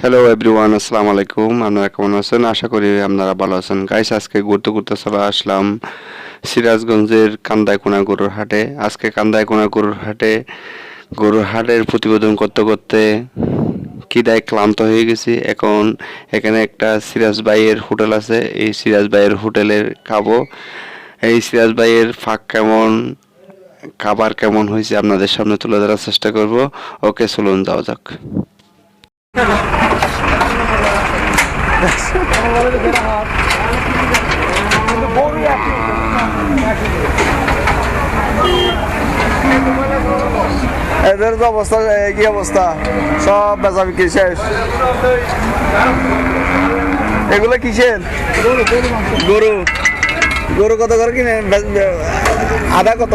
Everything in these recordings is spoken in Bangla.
হ্যালো এভরিওয়ান আসসালামু আলাইকুম আপনারা কেমন আছেন? আশা করি আপনারা ভালো আছেন। গাইস আজকে ঘুরতে ঘুরতে চলে আসলাম সিরাজগঞ্জের কান্দাইকোনা গরুর হাটে। আজকে কান্দাইকোনা গরুর হাটে গরুর হাটের প্রতিবেদন করতে করতে কিদায় ক্লান্ত হয়ে গেছি। এখন এখানে একটা সিরাজ ভাইয়ের হোটেল আছে। এই সিরাজ ভাইয়ের হোটেলের খাব। এই সিরাজ ভাইয়ের ফাঁক কেমন, খাবার কেমন হয়েছে আপনাদের সামনে তুলে ধরার চেষ্টা করব। ওকে, চলুন, যাওয়া যাক। এদের তো অবস্থা কি অবস্থা? সব বেচা বিক্রি শেষ। এগুলো কিসের? গরু। গরু কত করে কিনে? আদা কত?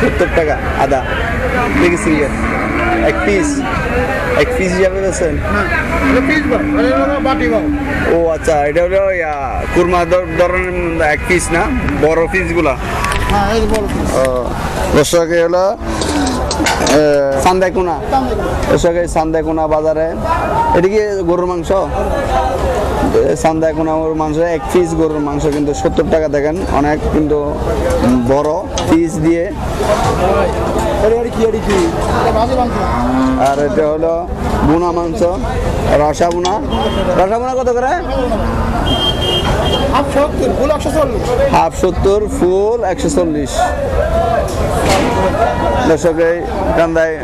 সত্তর টাকা। আদা। দেখেছি এক পিস এক পিস হিসাবে বেছেন ও আচ্ছা এটা হলো কুরমা ধরনের এক পিস না? বড় পিসগুলা? দর্শক হলো সান্দাইকুনা দর্শক সান্দাইকুনা বাজারে এটা কি গরুর মাংস? সান্দাইকুনা গরুর মাংস এক পিস গরুর মাংস কিন্তু সত্তর টাকা দেখেন অনেক কিন্তু বড় পিস দিয়ে। আর এটা হলো বুনা মাংস রসা বুনা রসা বুনা কত করে? হাফ সত্তর ফুল একশো চল্লিশ। দর্শক এই কান্দায়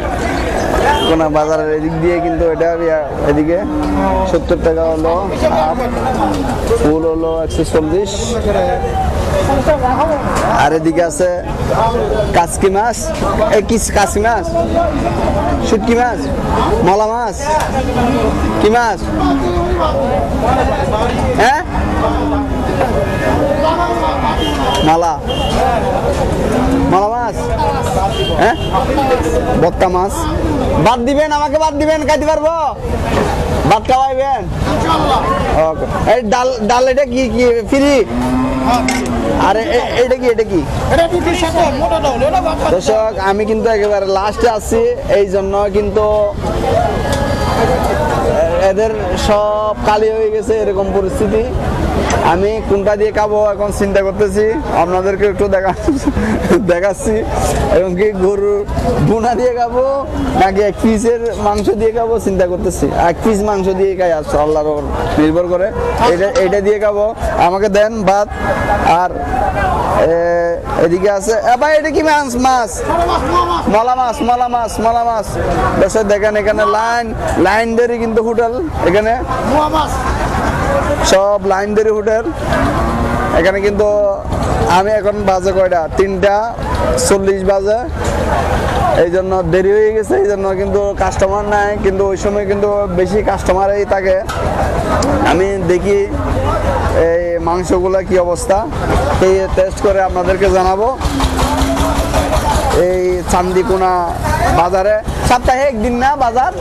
কোন বাজারের এদিক দিয়ে কিন্তু এটা এদিকে সত্তর টাকা হলো ফুল হলো একশো চল্লিশ। আর এদিকে আছে কাসকি মাছ এই কি কাসকি মাছ? শুটকি মাছ, মলা মাছ, কি মাছ? হ্যাঁ? মালা মাছ হ্যাঁ বত্তা মাছ। বাদ দিবেন, আমাকে বাদ দিবেন, খাইতে পারব? ভাত খাওয়াইবেন? ওকে। এই ডাল ডাল এটা কি কি, ফ্রি? আরে এটা কি এটা কি? দর্শক, আমি কিন্তু একেবারে লাস্টে আছি, এই জন্য কিন্তু এদের সব কালি হয়ে গেছে এরকম পরিস্থিতি। আমি কোনটা দিয়ে খাব এখন চিন্তা করতেছি। আপনাদেরকে একটু দেখা দেখাচ্ছি। এবং কি গরুর বুনা দিয়ে খাব, নাকি এক পিসের মাংস দিয়ে খাব চিন্তা করতেছি। এক পিস মাংস দিয়ে খাই আসছে আল্লাহর নির্ভর করে। এটা এটা দিয়ে খাব। আমাকে দেন ভাত। আর এদিকে আছে ভাই, এটা কি মাছ? মাছ। মলা মাছ মলা মাছ মলা মাছ। দেখেন এখানে লাইন লাইন ধরে কিন্তু হোটেল এখানে। সব লাইন ধরে হোটেল। এখানে কিন্তু আমি এখন বাজে কয়টা? তিনটা চল্লিশ বাজে। এই জন্য দেরি হয়ে গেছে, এই জন্য কিন্তু কাস্টমার নাই, কিন্তু ওই সময় কিন্তু বেশি কাস্টমারই থাকে। আমি দেখি এই মাংসগুলো কি অবস্থা। সেই টেস্ট করে আপনাদেরকে জানাব। এই চান্দিকোনা বাজারে সপ্তাহে একদিন না বাজার।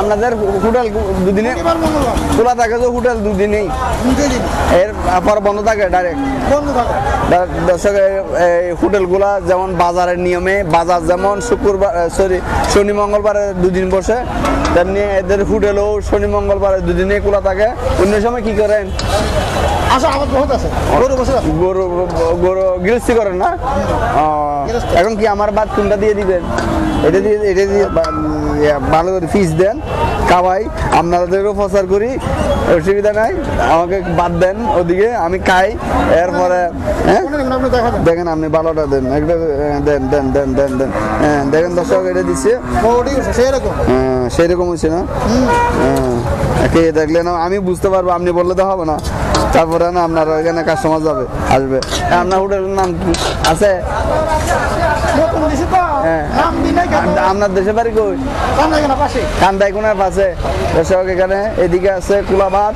আপনাদের হোটেল দুদিনে? খোলা থাকে যে হোটেল দুদিনেই। এর পর বন্ধ থাকে ডাইরেক্ট দর্শক এই হোটেলগুলা যেমন বাজারের নিয়মে বাজার যেমন শুক্রবার সরি শনি মঙ্গলবারে দুদিন বসে তেমনি এদের হোটেলও শনি মঙ্গলবারে দুদিনে খোলা থাকে। অন্য সময় কি করেন? আচ্ছা আমার বহুত আছে। গরু বসে গরু গরু গৃহস্থী করেন না? এখন কি আমার বাদ কোনটা দিয়ে দিবেন? এটা দিয়ে এটা দিয়ে ভালো করে ফিস দেন খাওয়াই। আপনাদেরও প্রচার করি অসুবিধা নাই। আমাকে বাদ দেন ওদিকে আমি খাই। এরপরে হ্যাঁ? দেখেন আপনি ভালোটা দেন। একটা দেন দেন দেন দেন দেন। হ্যাঁ দেখেন দর্শক এটা দিচ্ছে। সেরকম হ্যাঁ, না? হ্যাঁ, না আমি বুঝতে পারব আপনি বললে তো হবে না। তারপরে না আপনার এখানে কাস্টমার যাবে আসবে। হ্যাঁ, আপনার হোটেলের নাম কি? আছে? হ্যাঁ। আপনার দেশে বাড়ি কই? কান্দাই কোনার পাশে। দর্শক এখানে এদিকে আছে কুলা ভাত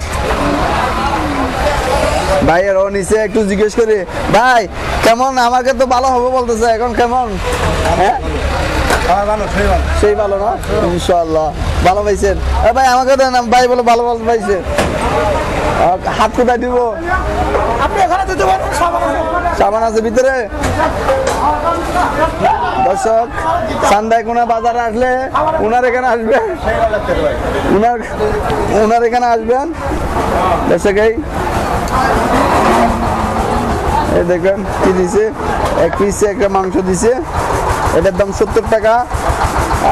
ভাইয়ের ও নিচে একটু জিজ্ঞেস করি। ভাই কেমন? আমাকে তো ভালো হবে বলতেছে এখন কেমন? হ্যাঁ? সেই ভালো না? ইনশাল্লাহ ভালো পাইছেন। ভাই আমাকে দেন ভাই বলে ভালো ভালো পাইছে হাত কোথায় দিব? সাবান আছে। সাবান আছে ভিতরে। দর্শক সান্দায় কোনা বাজারে আসলে ওনার এখানে আসবেন। ওনার ওনার এখানে আসবেন। দর্শক এই। এই দেখবেন কি দিছে? এক পিসে একটা মাংস দিছে। এটার দাম সত্তর টাকা।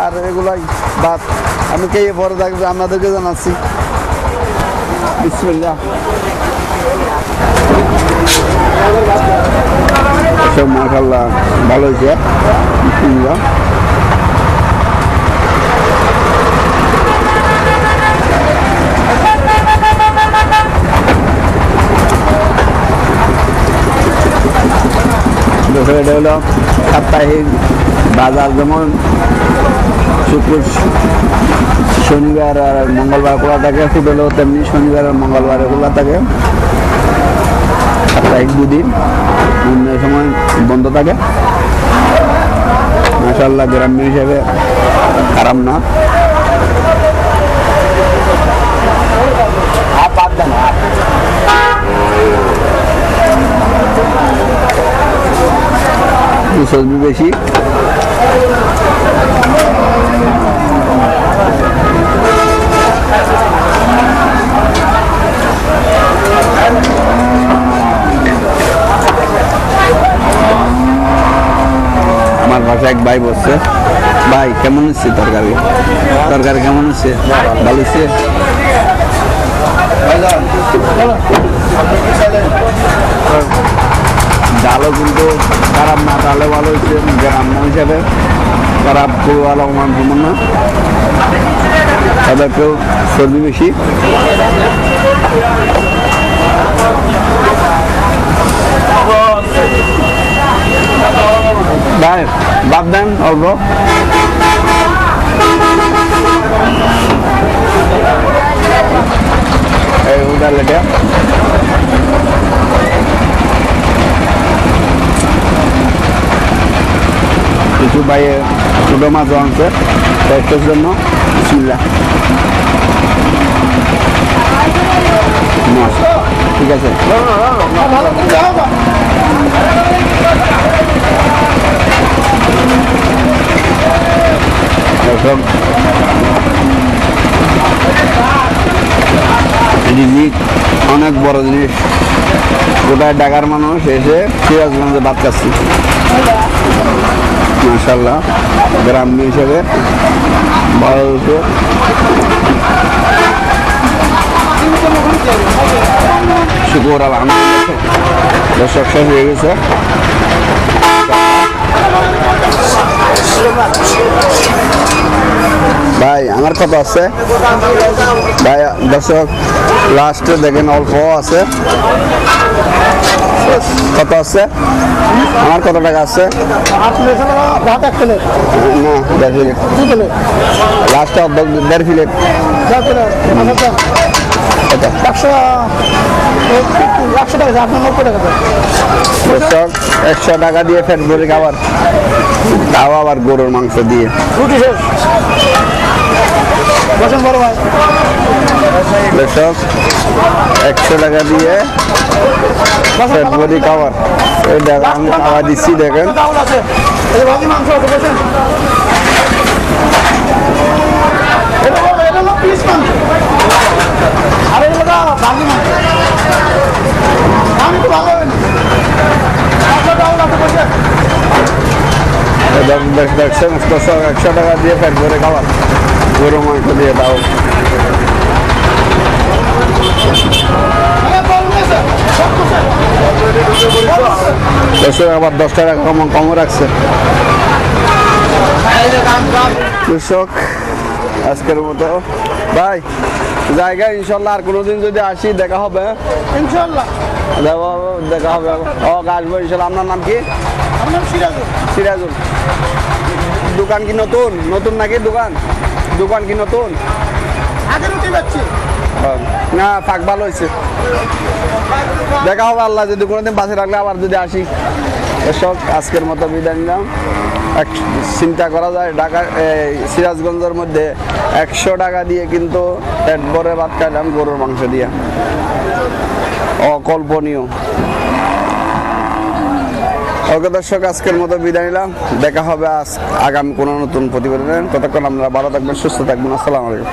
আর এগুলাই ভাত। আমি কে পরে থাকবে? আপনাদেরকে জানাচ্ছি। বিসমিল্লাহ। সব মাশাল্লাহ ভালো হয়েছে? বিসমিল্লাহ। দেখো এটা হলো সাপ্তাহিক বাজার যেমন শুক্র শনিবার আর মঙ্গলবার খোলা থাকে হোটেলও তেমনি শনিবার আর মঙ্গলবার খোলা থাকে। সাপ্তাহিক দুদিন অন্য সময় বন্ধ থাকে। মাসাল্লাহ গ্রাম্য হিসাবে খারাপ না। বেশি। আমার বাসায় এক ভাই বসছে। ভাই কেমন হচ্ছে তরকারি? তরকারি কেমন হচ্ছে? ভালো হচ্ছে? ডালও কিন্তু খারাপ না, ডালে ভালো হচ্ছে গ্রাম্য হিসাবে। খারাপ খুব ভালো না। তবে একটু সর্দি বেশি। ভাই, বাদ দেন অল্প। এই উদার কিছু বাইরে, ছোটো মাছও আনছে। টেস্টের জন্য মাছ, ঠিক আছে। দর্শক অনেক বড় জিনিস। গোটায় ঢাকার মানুষ এসে সিরাজগঞ্জে ভাত খাচ্ছি। মাসাল্লাহ গ্রাম্য হিসেবে ভালো শুকুর, আলহামদুলিল্লাহ। দর্শক শেষ হয়ে গেছে। ভাই, আমার কত আছে। ভাই, দর্শক লাস্টে দেখেন, অল্প আছে। কত আছে। আমার কত টাকা আছে? লাস্টে অর্ধেক দেড় প্লেট। আচ্ছা কত? একশো একশো টাকা দিয়ে ফেট ভরে খাবার। তাও আবার গরুর মাংস দিয়ে। রুটি শেষ। বসেন বড় ভাই। একশো টাকা দিয়ে ফেট ভরি খাবার। আমি খাওয়া দিচ্ছি দেখছেন একশো টাকা দিয়ে ফেট ভরে খাবার গরু মাংস দিয়ে দাও হ্যাঁ, বলুন না, স্যার। সব বসেন। দর্শক আবার দশ টাকা কম কম রাখছে। কৃষক আজকের মতো। ভাই জায়গা ইনশাল্লাহ আর কোনোদিন যদি আসি দেখা হবে ইনশাল্লাহ। দেখা হবে- দেখা হবে। ও আসব ইনশাল্লাহ। আপনার নাম কি? সিরাজুল। সিরাজুল। দোকান কি নতুন? নতুন নাকি দোকান? দোকান কি নতুন? না, পাক ভালো হয়েছে দেখা হবে আল্লাহ, যদি কোনোদিন বাসে রাখলে আবার যদি আসি। দর্শক, আজকের মতো বিদায় নিলাম। এক চিন্তা করা যায়, ঢাকা সিরাজগঞ্জের মধ্যে একশো টাকা দিয়ে কিন্তু ভাত খাইলাম গরুর মাংস দিয়ে। অকল্পনীয়। ওকে দর্শক, আজকের মতো বিদায় নিলাম। দেখা হবে আজ আগামী কোনো নতুন প্রতিবেদনে। ততক্ষণ আমরা ভালো থাকবেন, সুস্থ থাকবেন। আসসালামু আলাইকুম।